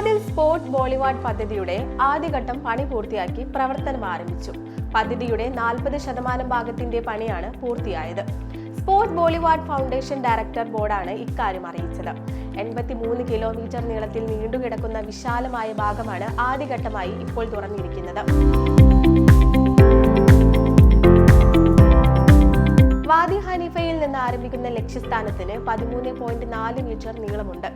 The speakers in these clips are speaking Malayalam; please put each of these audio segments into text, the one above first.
റിയാദിൽ സ്പോർട്ട് ബോളിവാർഡ് പദ്ധതിയുടെ ആദ്യഘട്ടം പണി പൂർത്തിയാക്കി പ്രവർത്തനം ആരംഭിച്ചു. പദ്ധതിയുടെ നാൽപ്പത് ശതമാനം ഭാഗത്തിന്റെ പണിയാണ് പൂർത്തിയായത്. സ്പോർട്ട് ബോളിവാർഡ് ഫൗണ്ടേഷൻ ഡയറക്ടർ ബോർഡാണ് ഇക്കാര്യം അറിയിച്ചത്. എൺപത്തി മൂന്ന് കിലോമീറ്റർ നീളത്തിൽ നീണ്ടുകിടക്കുന്ന വിശാലമായ ഭാഗമാണ് ആദ്യഘട്ടമായി ഇപ്പോൾ തുറന്നിരിക്കുന്നത്. വാദി ഹനീഫയിൽ നിന്ന് ആരംഭിക്കുന്ന ലക്ഷ്യസ്ഥാനത്തിന് പതിമൂന്ന് പോയിന്റ് നാല് മീറ്റർ നീളമുണ്ട്.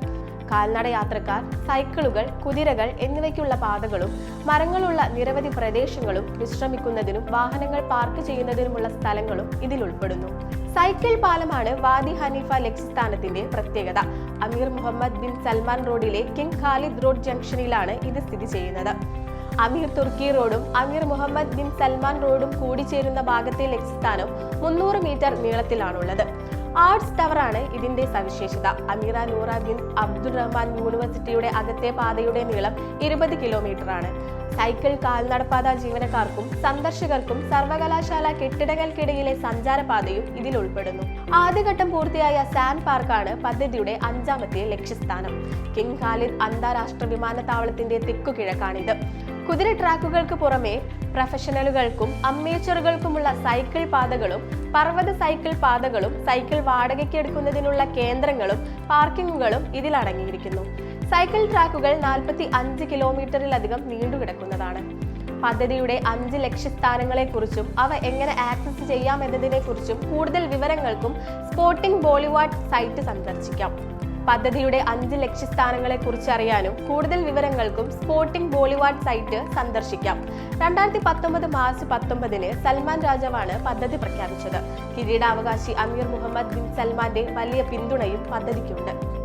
കാൽനട യാത്രക്കാർ സൈക്കിളുകൾ കുതിരകൾ എന്നിവയ്ക്കുള്ള പാതകളും മരങ്ങളുള്ള നിരവധി പ്രദേശങ്ങളും വിശ്രമിക്കുന്നതിനും വാഹനങ്ങൾ പാർക്ക് ചെയ്യുന്നതിനുമുള്ള സ്ഥലങ്ങളും ഇതിൽ ഉൾപ്പെടുന്നു. സൈക്കിൾ പാലമാണ് വാദി ഹനീഫ ലക്ഷ്യസ്ഥാനത്തിന്റെ പ്രത്യേകത. അമീർ മുഹമ്മദ് ബിൻ സൽമാൻ റോഡിലെ കിങ് ഖാലിദ് റോഡ് ജംഗ്ഷനിലാണ് ഇത് സ്ഥിതി ചെയ്യുന്നത്. അമീർ തുർക്കി റോഡും അമീർ മുഹമ്മദ് ബിൻ സൽമാൻ റോഡും കൂടിച്ചേരുന്ന ഭാഗത്തെ ലക്ഷ്യസ്ഥാനം മുന്നൂറ് മീറ്റർ നീളത്തിലാണുള്ളത്. ആർട്സ് ടവറാണ് ഇതിന്റെ സവിശേഷത. Ameera Noora bin Abdul Rahman യൂണിവേഴ്സിറ്റിയുടെ അകത്തെ പാതയുടെ നീളം ഇരുപത് കിലോമീറ്റർ ആണ്. സൈക്കിൾ കാൽനടപ്പാത ജീവനക്കാർക്കും സന്ദർശകർക്കും സർവകലാശാല കെട്ടിടങ്ങൾക്കിടയിലെ സഞ്ചാരപാതയും ഇതിൽ ഉൾപ്പെടുന്നു. ആദ്യഘട്ടം പൂർത്തിയായ സാൻ പാർക്കാണ് പദ്ധതിയുടെ അഞ്ചാമത്തെ ലക്ഷ്യസ്ഥാനം. കിങ് ഖാലിദ് അന്താരാഷ്ട്ര വിമാനത്താവളത്തിന്റെ തെക്കുകിഴക്കാണിത്. കുതിര ട്രാക്കുകൾക്ക് പുറമെ പ്രൊഫഷണലുകൾക്കും അമ്മേച്ചറുകൾക്കുമുള്ള സൈക്കിൾ പാതകളും പർവത സൈക്കിൾ പാതകളും സൈക്കിൾ വാടകയ്ക്ക് എടുക്കുന്നതിനുള്ള കേന്ദ്രങ്ങളും പാർക്കിങ്ങുകളും ഇതിൽ അടങ്ങിയിരിക്കുന്നു സൈക്കിൾ ട്രാക്കുകൾ നാൽപ്പത്തി അഞ്ച് കിലോമീറ്ററിലധികം നീണ്ടുകിടക്കുന്നതാണ്. പദ്ധതിയുടെ അഞ്ച് ലക്ഷ്യസ്ഥാനങ്ങളെക്കുറിച്ചും അവ എങ്ങനെ ആക്സസ് ചെയ്യാം എന്നതിനെക്കുറിച്ചും കൂടുതൽ വിവരങ്ങൾക്കും സ്പോർട്ടിംഗ് ബോളിവാർഡ് സൈറ്റ് സന്ദർശിക്കാം. പദ്ധതിയുടെ അഞ്ച് ലക്ഷ്യസ്ഥാനങ്ങളെക്കുറിച്ച് അറിയാനും കൂടുതൽ വിവരങ്ങൾക്കും സ്പോർട്ടിംഗ് ബോളിവാർഡ് സൈറ്റ് സന്ദർശിക്കാം. രണ്ടായിരത്തി പത്തൊമ്പത് മാർച്ച് പത്തൊമ്പതിന് സൽമാൻ രാജാവാണ് പദ്ധതി പ്രഖ്യാപിച്ചത്. കിരീടാവകാശി അമീർ മുഹമ്മദ് ബിൻ സൽമാന്റെ വലിയ പിന്തുണയും പദ്ധതിക്കുണ്ട്.